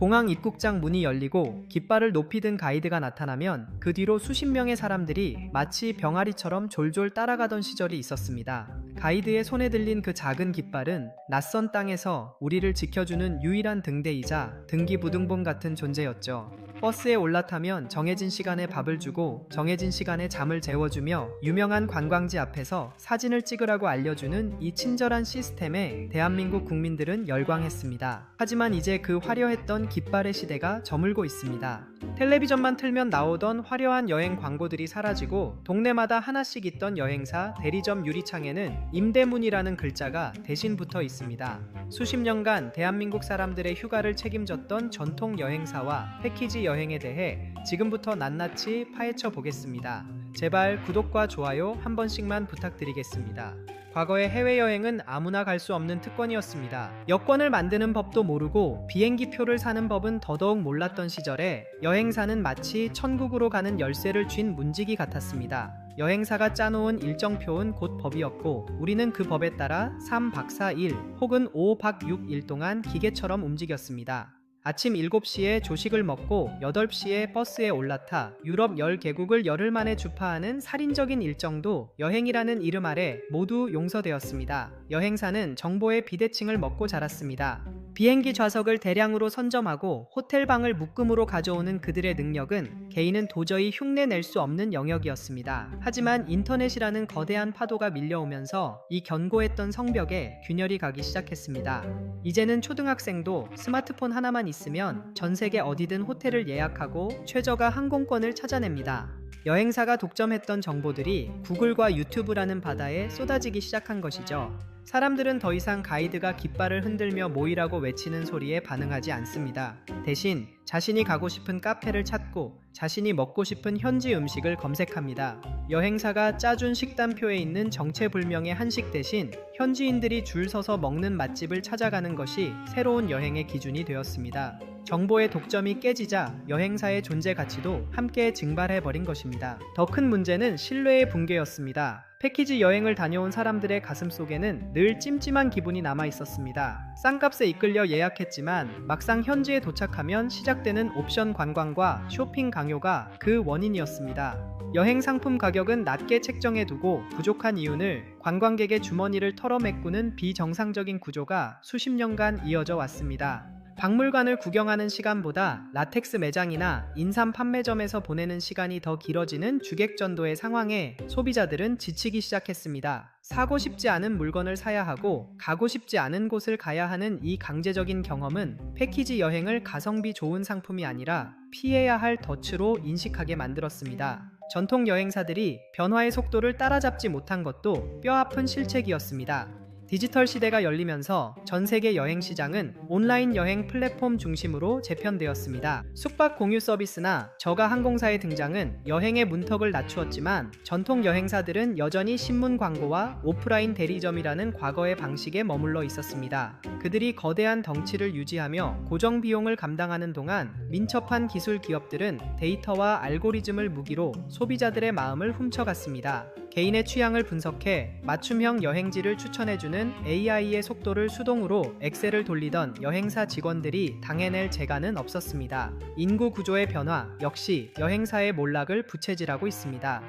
공항 입국장 문이 열리고 깃발을 높이 든 가이드가 나타나면 그 뒤로 수십 명의 사람들이 마치 병아리처럼 졸졸 따라가던 시절이 있었습니다. 가이드의 손에 들린 그 작은 깃발은 낯선 땅에서 우리를 지켜주는 유일한 등대이자 등기부등본 같은 존재였죠. 버스에 올라타면 정해진 시간에 밥을 주고 정해진 시간에 잠을 재워주며 유명한 관광지 앞에서 사진을 찍으라고 알려주는 이 친절한 시스템에 대한민국 국민들은 열광했습니다. 하지만 이제 그 화려했던 깃발의 시대가 저물고 있습니다. 텔레비전만 틀면 나오던 화려한 여행 광고들이 사라지고 동네마다 하나씩 있던 여행사 대리점 유리창에는 임대문이라는 글자가 대신 붙어 있습니다. 수십 년간 대한민국 사람들의 휴가를 책임졌던 전통 여행사와 패키지 여행에 대해 지금부터 낱낱이 파헤쳐 보겠습니다. 제발 구독과 좋아요 한 번씩만 부탁드리겠습니다. 과거의 해외여행은 아무나 갈 수 없는 특권이었습니다. 여권을 만드는 법도 모르고 비행기 표를 사는 법은 더더욱 몰랐던 시절에 여행사는 마치 천국으로 가는 열쇠를 쥔 문지기 같았습니다. 여행사가 짜놓은 일정표는 곧 법이었고 우리는 그 법에 따라 3박사 1 혹은 5박 6일 동안 기계처럼 움직였습니다. 아침 7시에 조식을 먹고 8시에 버스에 올라타 유럽 10개국을 열흘 만에 주파하는 살인적인 일정도 여행이라는 이름 아래 모두 용서되었습니다. 여행사는 정보의 비대칭을 먹고 자랐습니다. 비행기 좌석을 대량으로 선점하고 호텔방을 묶음으로 가져오는 그들의 능력은 개인은 도저히 흉내 낼 수 없는 영역이었습니다. 하지만 인터넷이라는 거대한 파도가 밀려오면서 이 견고했던 성벽에 균열이 가기 시작했습니다. 이제는 초등학생도 스마트폰 하나만 있으면 전 세계 어디든 호텔을 예약하고 최저가 항공권을 찾아냅니다. 여행사가 독점했던 정보들이 구글과 유튜브라는 바다에 쏟아지기 시작한 것이죠. 사람들은 더 이상 가이드가 깃발을 흔들며 모이라고 외치는 소리에 반응하지 않습니다. 대신 자신이 가고 싶은 카페를 찾고 자신이 먹고 싶은 현지 음식을 검색합니다. 여행사가 짜준 식단표에 있는 정체불명의 한식 대신 현지인들이 줄 서서 먹는 맛집을 찾아가는 것이 새로운 여행의 기준이 되었습니다. 정보의 독점이 깨지자 여행사의 존재 가치도 함께 증발해 버린 것입니다. 더 큰 문제는 신뢰의 붕괴였습니다. 패키지 여행을 다녀온 사람들의 가슴 속에는 늘 찜찜한 기분이 남아 있었습니다. 싼값에 이끌려 예약했지만 막상 현지에 도착하면 시작되는 옵션 관광과 쇼핑 강요가 그 원인이었습니다. 여행 상품 가격은 낮게 책정해 두고 부족한 이윤을 관광객의 주머니를 털어메꾸는 비정상적인 구조가 수십 년간 이어져 왔습니다. 박물관을 구경하는 시간보다 라텍스 매장이나 인삼 판매점에서 보내는 시간이 더 길어지는 주객전도의 상황에 소비자들은 지치기 시작했습니다. 사고 싶지 않은 물건을 사야 하고 가고 싶지 않은 곳을 가야 하는 이 강제적인 경험은 패키지 여행을 가성비 좋은 상품이 아니라 피해야 할 덫으로 인식하게 만들었습니다. 전통 여행사들이 변화의 속도를 따라잡지 못한 것도 뼈아픈 실책이었습니다. 디지털 시대가 열리면서 전 세계 여행 시장은 온라인 여행 플랫폼 중심으로 재편되었습니다. 숙박 공유 서비스나 저가 항공사의 등장은 여행의 문턱을 낮추었지만 전통 여행사들은 여전히 신문 광고와 오프라인 대리점이라는 과거의 방식에 머물러 있었습니다. 그들이 거대한 덩치를 유지하며 고정 비용을 감당하는 동안 민첩한 기술 기업들은 데이터와 알고리즘을 무기로 소비자들의 마음을 훔쳐갔습니다. 개인의 취향을 분석해 맞춤형 여행지를 추천해주는 AI의 속도를 수동으로 엑셀을 돌리던 여행사 직원들이 당해낼 재간은 없었습니다. 인구 구조의 변화 역시 여행사의 몰락을 부채질하고 있습니다.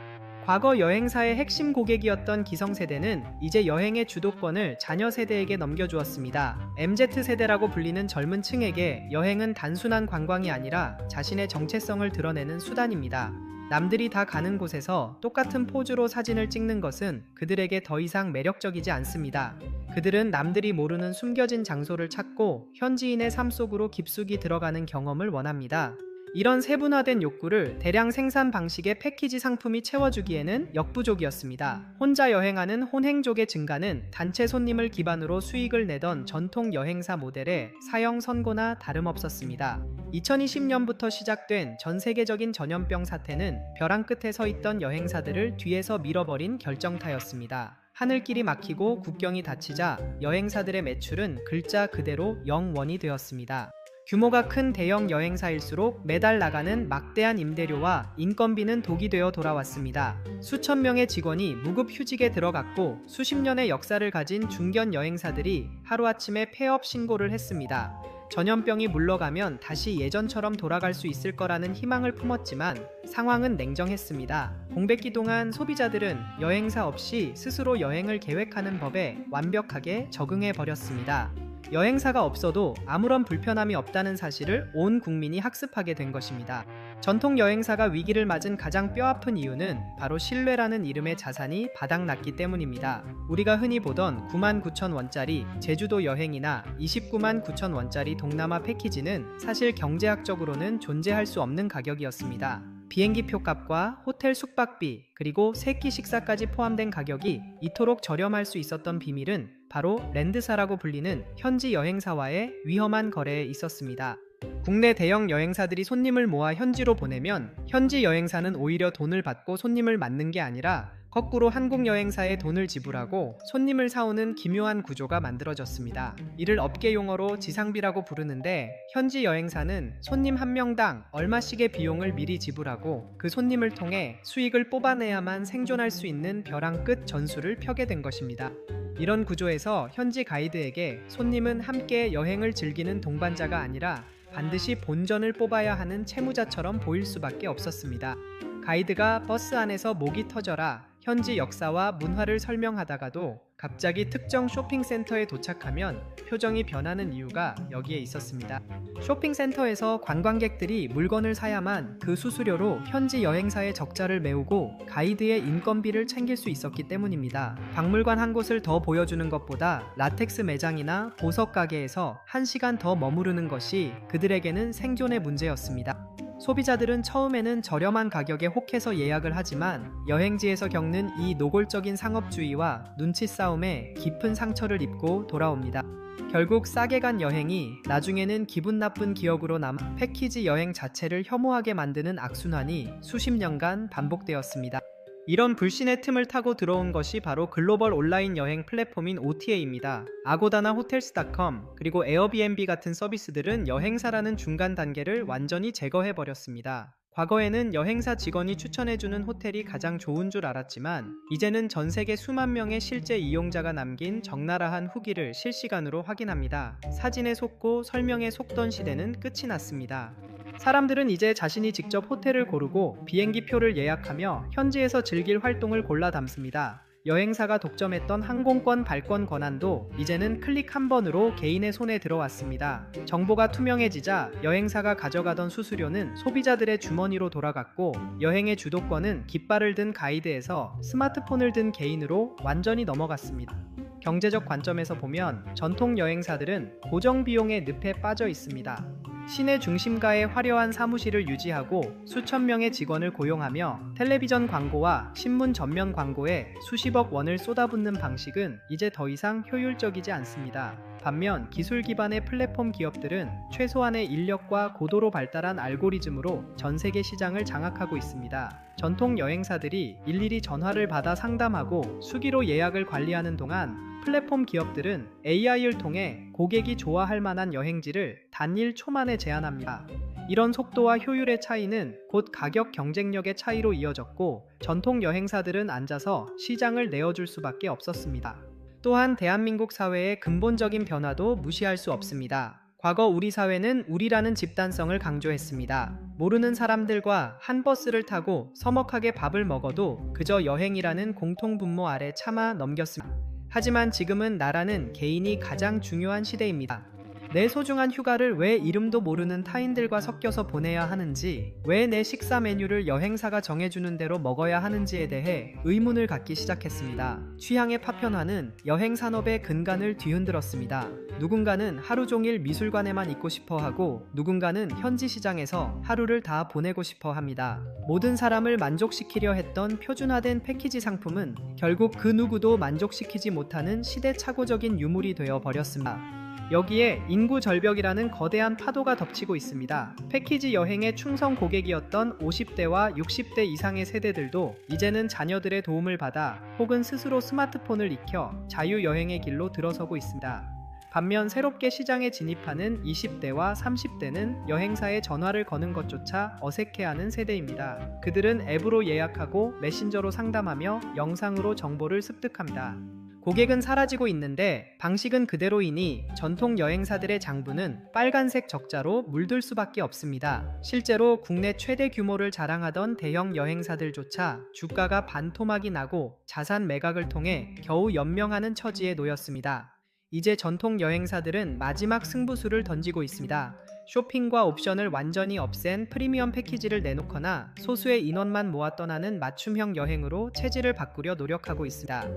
과거 여행사의 핵심 고객이었던 기성세대는 이제 여행의 주도권을 자녀 세대에게 넘겨주었습니다. MZ세대라고 불리는 젊은 층에게 여행은 단순한 관광이 아니라 자신의 정체성을 드러내는 수단입니다. 남들이 다 가는 곳에서 똑같은 포즈로 사진을 찍는 것은 그들에게 더 이상 매력적이지 않습니다. 그들은 남들이 모르는 숨겨진 장소를 찾고 현지인의 삶 속으로 깊숙이 들어가는 경험을 원합니다. 이런 세분화된 욕구를 대량 생산 방식의 패키지 상품이 채워주기에는 역부족이었습니다. 혼자 여행하는 혼행족의 증가는 단체 손님을 기반으로 수익을 내던 전통 여행사 모델의 사형 선고나 다름없었습니다. 2020년부터 시작된 전 세계적인 전염병 사태는 벼랑 끝에 서 있던 여행사들을 뒤에서 밀어버린 결정타였습니다. 하늘길이 막히고 국경이 닫히자 여행사들의 매출은 글자 그대로 0원이 되었습니다. 규모가 큰 대형 여행사일수록 매달 나가는 막대한 임대료와 인건비는 독이 되어 돌아왔습니다. 수천 명의 직원이 무급 휴직에 들어갔고 수십 년의 역사를 가진 중견 여행사들이 하루아침에 폐업 신고를 했습니다. 전염병이 물러가면 다시 예전처럼 돌아갈 수 있을 거라는 희망을 품었지만 상황은 냉정했습니다. 공백기 동안 소비자들은 여행사 없이 스스로 여행을 계획하는 법에 완벽하게 적응해 버렸습니다. 여행사가 없어도 아무런 불편함이 없다는 사실을 온 국민이 학습하게 된 것입니다. 전통 여행사가 위기를 맞은 가장 뼈아픈 이유는 바로 신뢰라는 이름의 자산이 바닥났기 때문입니다. 우리가 흔히 보던 9만 9천 원짜리 제주도 여행이나 29만 9천 원짜리 동남아 패키지는 사실 경제학적으로는 존재할 수 없는 가격이었습니다. 비행기 표값과 호텔 숙박비 그리고 세끼 식사까지 포함된 가격이 이토록 저렴할 수 있었던 비밀은 바로 랜드사라고 불리는 현지 여행사와의 위험한 거래에 있었습니다. 국내 대형 여행사들이 손님을 모아 현지로 보내면 현지 여행사는 오히려 돈을 받고 손님을 맞는 게 아니라 거꾸로 한국 여행사에 돈을 지불하고 손님을 사오는 기묘한 구조가 만들어졌습니다. 이를 업계 용어로 지상비라고 부르는데 현지 여행사는 손님 한 명당 얼마씩의 비용을 미리 지불하고 그 손님을 통해 수익을 뽑아내야만 생존할 수 있는 벼랑 끝 전술을 펴게 된 것입니다. 이런 구조에서 현지 가이드에게 손님은 함께 여행을 즐기는 동반자가 아니라 반드시 본전을 뽑아야 하는 채무자처럼 보일 수밖에 없었습니다. 가이드가 버스 안에서 목이 터져라 현지 역사와 문화를 설명하다가도 갑자기 특정 쇼핑센터에 도착하면 표정이 변하는 이유가 여기에 있었습니다. 쇼핑센터에서 관광객들이 물건을 사야만 그 수수료로 현지 여행사의 적자를 메우고 가이드의 인건비를 챙길 수 있었기 때문입니다. 박물관 한 곳을 더 보여주는 것보다 라텍스 매장이나 보석 가게에서 한 시간 더 머무르는 것이 그들에게는 생존의 문제였습니다. 소비자들은 처음에는 저렴한 가격에 혹해서 예약을 하지만 여행지에서 겪는 이 노골적인 상업주의와 눈치 싸움에 깊은 상처를 입고 돌아옵니다. 결국 싸게 간 여행이 나중에는 기분 나쁜 기억으로 남아 패키지 여행 자체를 혐오하게 만드는 악순환이 수십 년간 반복되었습니다. 이런 불신의 틈을 타고 들어온 것이 바로 글로벌 온라인 여행 플랫폼인 OTA입니다. 아고다나 호텔스닷컴 그리고 에어비앤비 같은 서비스들은 여행사라는 중간 단계를 완전히 제거해 버렸습니다. 과거에는 여행사 직원이 추천해주는 호텔이 가장 좋은 줄 알았지만 이제는 전 세계 수만 명의 실제 이용자가 남긴 적나라한 후기를 실시간으로 확인합니다. 사진에 속고 설명에 속던 시대는 끝이 났습니다. 사람들은 이제 자신이 직접 호텔을 고르고 비행기 표를 예약하며 현지에서 즐길 활동을 골라 담습니다. 여행사가 독점했던 항공권 발권 권한도 이제는 클릭 한 번으로 개인의 손에 들어왔습니다. 정보가 투명해지자 여행사가 가져가던 수수료는 소비자들의 주머니로 돌아갔고 여행의 주도권은 깃발을 든 가이드에서 스마트폰을 든 개인으로 완전히 넘어갔습니다. 경제적 관점에서 보면 전통 여행사들은 고정 비용의 늪에 빠져 있습니다. 시내 중심가의 화려한 사무실을 유지하고 수천 명의 직원을 고용하며 텔레비전 광고와 신문 전면 광고에 수십억 원을 쏟아붓는 방식은 이제 더 이상 효율적이지 않습니다. 반면 기술 기반의 플랫폼 기업들은 최소한의 인력과 고도로 발달한 알고리즘으로 전 세계 시장을 장악하고 있습니다. 전통 여행사들이 일일이 전화를 받아 상담하고 수기로 예약을 관리하는 동안 플랫폼 기업들은 AI를 통해 고객이 좋아할 만한 여행지를 단일 초만에 제안합니다. 이런 속도와 효율의 차이는 곧 가격 경쟁력의 차이로 이어졌고 전통 여행사들은 앉아서 시장을 내어줄 수밖에 없었습니다. 또한 대한민국 사회의 근본적인 변화도 무시할 수 없습니다. 과거 우리 사회는 우리라는 집단성을 강조했습니다. 모르는 사람들과 한 버스를 타고 서먹하게 밥을 먹어도 그저 여행이라는 공통분모 아래 참아 넘겼습니다. 하지만 지금은 나라는 개인이 가장 중요한 시대입니다. 내 소중한 휴가를 왜 이름도 모르는 타인들과 섞여서 보내야 하는지, 왜 내 식사 메뉴를 여행사가 정해주는 대로 먹어야 하는지에 대해 의문을 갖기 시작했습니다. 취향의 파편화는 여행 산업의 근간을 뒤흔들었습니다. 누군가는 하루 종일 미술관에만 있고 싶어 하고, 누군가는 현지 시장에서 하루를 다 보내고 싶어 합니다. 모든 사람을 만족시키려 했던 표준화된 패키지 상품은 결국 그 누구도 만족시키지 못하는 시대착오적인 유물이 되어 버렸습니다. 여기에 인구 절벽이라는 거대한 파도가 덮치고 있습니다. 패키지 여행의 충성 고객이었던 50대와 60대 이상의 세대들도 이제는 자녀들의 도움을 받아 혹은 스스로 스마트폰을 익혀 자유여행의 길로 들어서고 있습니다. 반면 새롭게 시장에 진입하는 20대와 30대는 여행사에 전화를 거는 것조차 어색해하는 세대입니다. 그들은 앱으로 예약하고 메신저로 상담하며 영상으로 정보를 습득합니다. 고객은 사라지고 있는데 방식은 그대로이니 전통 여행사들의 장부는 빨간색 적자로 물들 수밖에 없습니다. 실제로 국내 최대 규모를 자랑하던 대형 여행사들조차 주가가 반토막이 나고 자산 매각을 통해 겨우 연명하는 처지에 놓였습니다. 이제 전통 여행사들은 마지막 승부수를 던지고 있습니다. 쇼핑과 옵션을 완전히 없앤 프리미엄 패키지를 내놓거나 소수의 인원만 모아 떠나는 맞춤형 여행으로 체질을 바꾸려 노력하고 있습니다.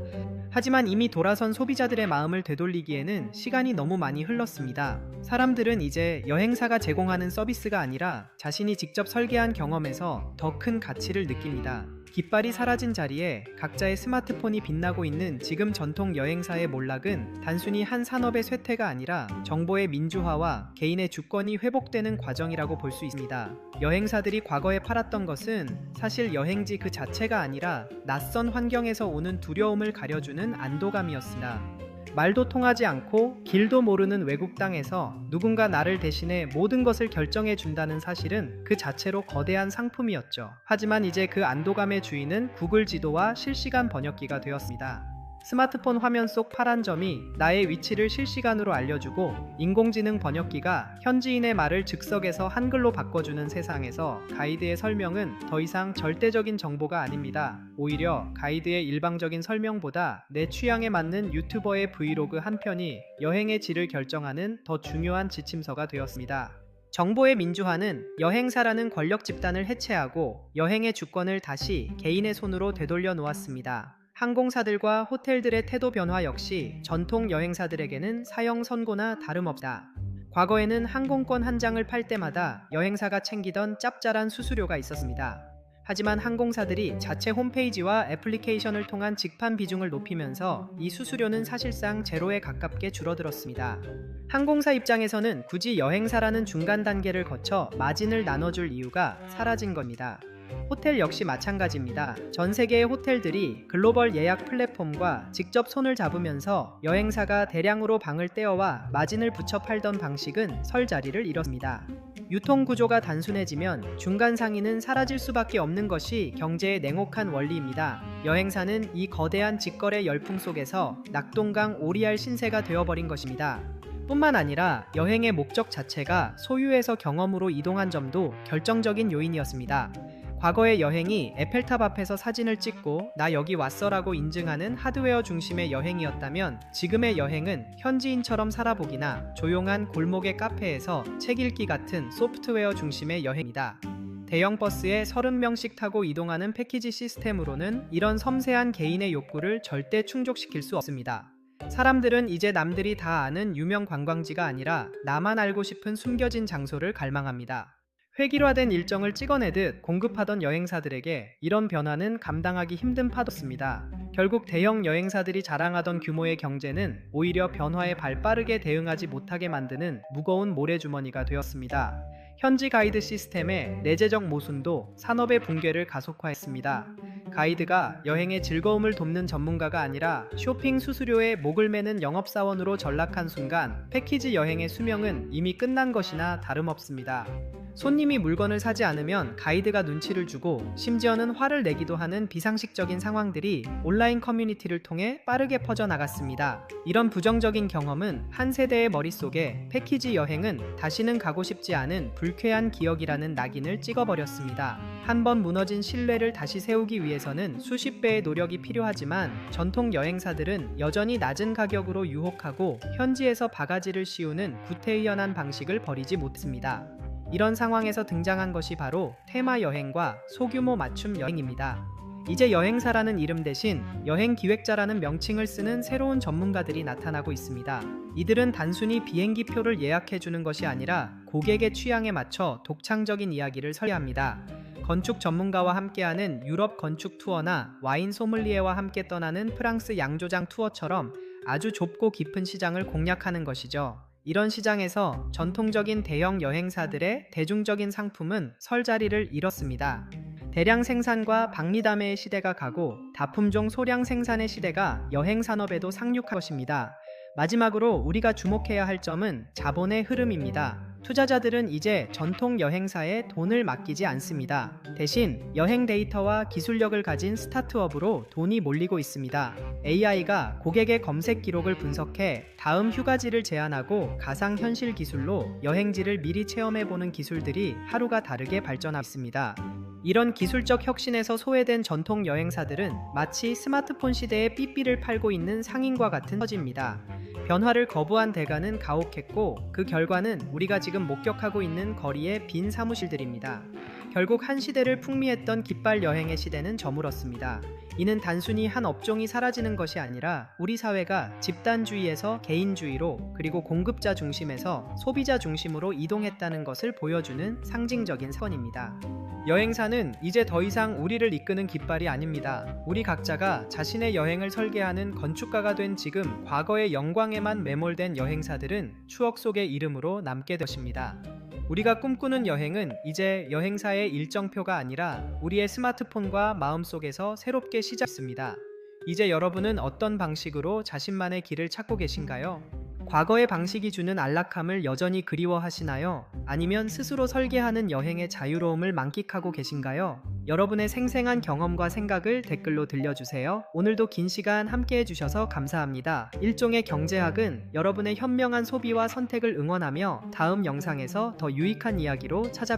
하지만 이미 돌아선 소비자들의 마음을 되돌리기에는 시간이 너무 많이 흘렀습니다. 사람들은 이제 여행사가 제공하는 서비스가 아니라 자신이 직접 설계한 경험에서 더 큰 가치를 느낍니다. 깃발이 사라진 자리에 각자의 스마트폰이 빛나고 있는 지금 전통 여행사의 몰락은 단순히 한 산업의 쇠퇴가 아니라 정보의 민주화와 개인의 주권이 회복되는 과정이라고 볼 수 있습니다. 여행사들이 과거에 팔았던 것은 사실 여행지 그 자체가 아니라 낯선 환경에서 오는 두려움을 가려주는 안도감이었습니다. 말도 통하지 않고 길도 모르는 외국 땅에서 누군가 나를 대신해 모든 것을 결정해 준다는 사실은 그 자체로 거대한 상품이었죠. 하지만 이제 그 안도감의 주인은 구글 지도와 실시간 번역기가 되었습니다. 스마트폰 화면 속 파란 점이 나의 위치를 실시간으로 알려주고 인공지능 번역기가 현지인의 말을 즉석에서 한글로 바꿔주는 세상에서 가이드의 설명은 더 이상 절대적인 정보가 아닙니다. 오히려 가이드의 일방적인 설명보다 내 취향에 맞는 유튜버의 브이로그 한 편이 여행의 질을 결정하는 더 중요한 지침서가 되었습니다. 정보의 민주화는 여행사라는 권력 집단을 해체하고 여행의 주권을 다시 개인의 손으로 되돌려 놓았습니다. 항공사들과 호텔들의 태도 변화 역시 전통 여행사들에게는 사형 선고나 다름없다. 과거에는 항공권 한 장을 팔 때마다 여행사가 챙기던 짭짤한 수수료가 있었습니다. 하지만 항공사들이 자체 홈페이지와 애플리케이션을 통한 직판 비중을 높이면서 이 수수료는 사실상 제로에 가깝게 줄어들었습니다. 항공사 입장에서는 굳이 여행사라는 중간 단계를 거쳐 마진을 나눠줄 이유가 사라진 겁니다. 호텔 역시 마찬가지입니다. 전 세계의 호텔들이 글로벌 예약 플랫폼과 직접 손을 잡으면서 여행사가 대량으로 방을 떼어와 마진을 붙여 팔던 방식은 설 자리를 잃었습니다. 유통 구조가 단순해지면 중간 상인은 사라질 수밖에 없는 것이 경제의 냉혹한 원리입니다. 여행사는 이 거대한 직거래 열풍 속에서 낙동강 오리알 신세가 되어버린 것입니다. 뿐만 아니라 여행의 목적 자체가 소유에서 경험으로 이동한 점도 결정적인 요인이었습니다. 과거의 여행이 에펠탑 앞에서 사진을 찍고 나 여기 왔어라고 인증하는 하드웨어 중심의 여행이었다면 지금의 여행은 현지인처럼 살아보기나 조용한 골목의 카페에서 책 읽기 같은 소프트웨어 중심의 여행이다. 대형 버스에 30명씩 타고 이동하는 패키지 시스템으로는 이런 섬세한 개인의 욕구를 절대 충족시킬 수 없습니다. 사람들은 이제 남들이 다 아는 유명 관광지가 아니라 나만 알고 싶은 숨겨진 장소를 갈망합니다. 획일화된 일정을 찍어내듯 공급하던 여행사들에게 이런 변화는 감당하기 힘든 파도였습니다. 결국 대형 여행사들이 자랑하던 규모의 경제는 오히려 변화에 발빠르게 대응하지 못하게 만드는 무거운 모래주머니가 되었습니다. 현지 가이드 시스템의 내재적 모순도 산업의 붕괴를 가속화했습니다. 가이드가 여행의 즐거움을 돕는 전문가가 아니라 쇼핑 수수료에 목을 매는 영업사원으로 전락한 순간 패키지 여행의 수명은 이미 끝난 것이나 다름없습니다. 손님이 물건을 사지 않으면 가이드가 눈치를 주고 심지어는 화를 내기도 하는 비상식적인 상황들이 온라인 커뮤니티를 통해 빠르게 퍼져나갔습니다. 이런 부정적인 경험은 한 세대의 머릿속에 패키지 여행은 다시는 가고 싶지 않은 불쾌한 기억이라는 낙인을 찍어버렸습니다. 한번 무너진 신뢰를 다시 세우기 위해서는 수십 배의 노력이 필요하지만 전통 여행사들은 여전히 낮은 가격으로 유혹하고 현지에서 바가지를 씌우는 구태의연한 방식을 버리지 못습니다. 이런 상황에서 등장한 것이 바로 테마 여행과 소규모 맞춤 여행입니다. 이제 여행사라는 이름 대신 여행 기획자라는 명칭을 쓰는 새로운 전문가들이 나타나고 있습니다. 이들은 단순히 비행기 표를 예약해 주는 것이 아니라 고객의 취향에 맞춰 독창적인 이야기를 설계합니다. 건축 전문가와 함께하는 유럽 건축 투어나 와인 소믈리에와 함께 떠나는 프랑스 양조장 투어처럼 아주 좁고 깊은 시장을 공략하는 것이죠. 이런 시장에서 전통적인 대형 여행사들의 대중적인 상품은 설 자리를 잃었습니다. 대량 생산과 박리담의 시대가 가고 다품종 소량 생산의 시대가 여행 산업에도 상륙할 것입니다. 마지막으로 우리가 주목해야 할 점은 자본의 흐름입니다. 투자자들은 이제 전통 여행사에 돈을 맡기지 않습니다. 대신 여행 데이터와 기술력을 가진 스타트업으로 돈이 몰리고 있습니다. AI가 고객의 검색 기록을 분석해 다음 휴가지를 제안하고 가상현실 기술로 여행지를 미리 체험해보는 기술들이 하루가 다르게 발전하고 있습니다. 이런 기술적 혁신에서 소외된 전통 여행사들은 마치 스마트폰 시대의 삐삐를 팔고 있는 상인과 같은 처지입니다. 변화를 거부한 대가는 가혹했고 그 결과는 우리가 지금 목격하고 있는 거리의 빈 사무실들입니다. 결국 한 시대를 풍미했던 깃발 여행의 시대는 저물었습니다. 이는 단순히 한 업종이 사라지는 것이 아니라 우리 사회가 집단주의에서 개인주의로 그리고 공급자 중심에서 소비자 중심으로 이동했다는 것을 보여주는 상징적인 사건입니다. 여행사는 이제 더 이상 우리를 이끄는 깃발이 아닙니다. 우리 각자가 자신의 여행을 설계하는 건축가가 된 지금 과거의 영광에만 매몰된 여행사들은 추억 속의 이름으로 남게 되십니다. 우리가 꿈꾸는 여행은 이제 여행사의 일정표가 아니라 우리의 스마트폰과 마음속에서 새롭게 시작했습니다. 이제 여러분은 어떤 방식으로 자신만의 길을 찾고 계신가요? 과거의 방식이 주는 안락함을 여전히 그리워하시나요? 아니면 스스로 설계하는 여행의 자유로움을 만끽하고 계신가요? 여러분의 생생한 경험과 생각을 댓글로 들려주세요. 오늘도 긴 시간 함께 해주셔서 감사합니다. 일종의 경제학은 여러분의 현명한 소비와 선택을 응원하며 다음 영상에서 더 유익한 이야기로 찾아